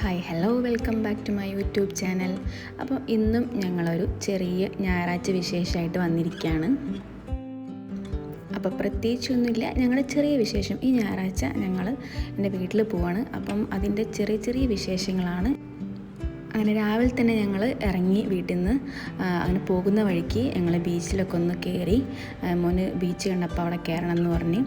Hi hello welcome back to my YouTube channel അപ്പോൾ ഇന്നും ഞങ്ങളൊരു ചെറിയ ഞായറാഴ്ച വിശേഷമായിട്ട് വന്നിരിക്കുകയാണ് അപ്പോൾ പ്രത്യേകിച്ചൊന്നുമില്ല ഞങ്ങളുടെ ചെറിയ വിശേഷം. ഈ ഞായറാഴ്ച ഞങ്ങൾ എന്റെ വീട്ടിൽ പോവാണ്. അപ്പം അതിന്റെ ചെറിയ ചെറിയ വിശേഷങ്ങളാണ്. അങ്ങനെ രാവിലെ തന്നെ ഞങ്ങൾ ഇറങ്ങി വീട്ടിൽ നിന്ന് അങ്ങനെ പോകുന്ന വഴിക്ക് ഞങ്ങൾ ബീച്ചിലൊക്കെ ഒന്ന് കയറി മോന് ബീച്ച് കണ്ടപ്പോൾ അവിടെ കയറണം എന്ന് പറഞ്ഞ്.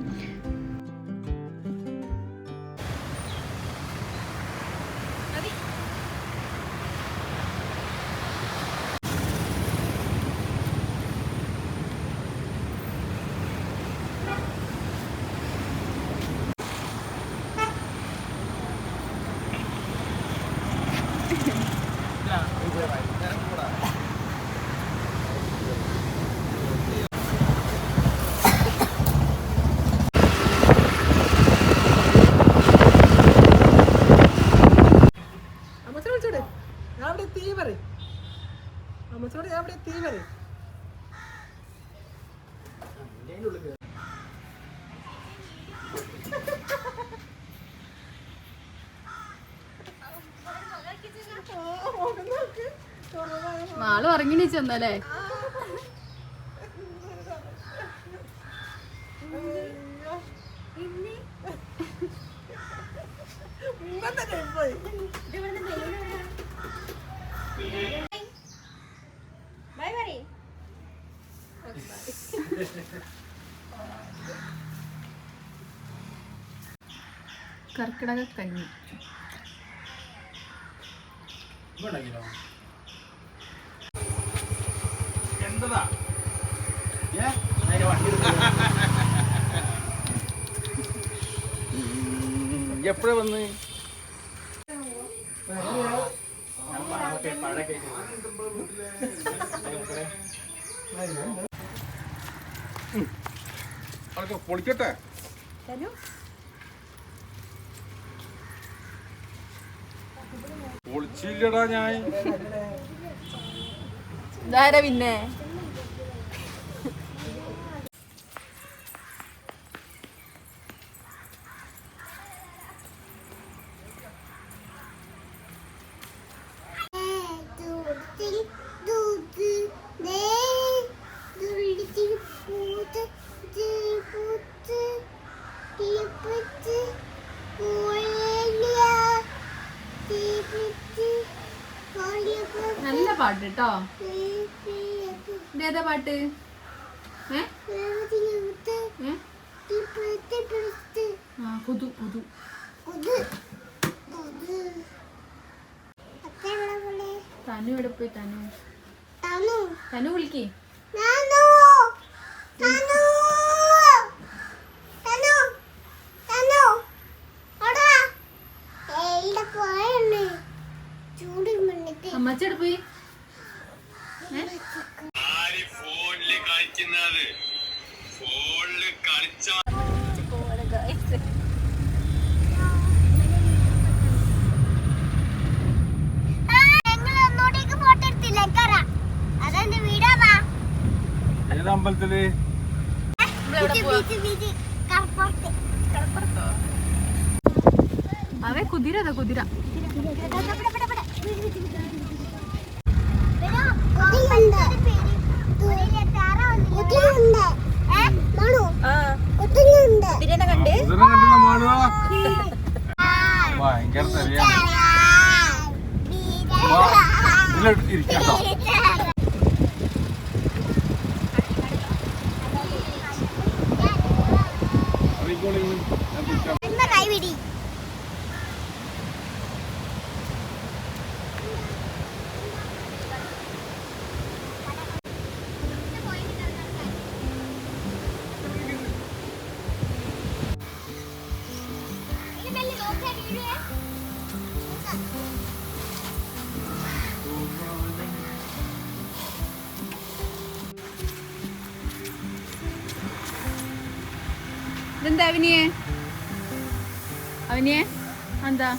അമ്മച്ചോട് ഞാൻ അവിടെ എത്തി പറയും. അമ്മച്ചോട് ഞാൻ ചെന്നല്ലേ ബൈ ബൈ മാൾ കഞ്ഞി ചെന്നല്ലേ പോയി കർക്കിടക എപ്പോഴാ വന്ന്? പൊളിക്കട്ടെ. പൊളിച്ചില്ലടാ ഞാൻ. പിന്നെ? പാട്ട് കേട്ടോ ഇതേതാ പാട്ട്? പുതു പുതു. തനു ഇവിടെ പോയി തനു? തനു വിളിക്കേ. അമ്മച്ചെവിടെ കളിക്കുന്നത്. ഫോണിൽ കളിച്ച അമ്പലത്തിൽ? കടപ്പുറത്ത് അതെ കുതിര. കുതിര കണ്ടില്ല മാളുക ഇതെന്താ അവനിയെ അവനിയെ എന്താ?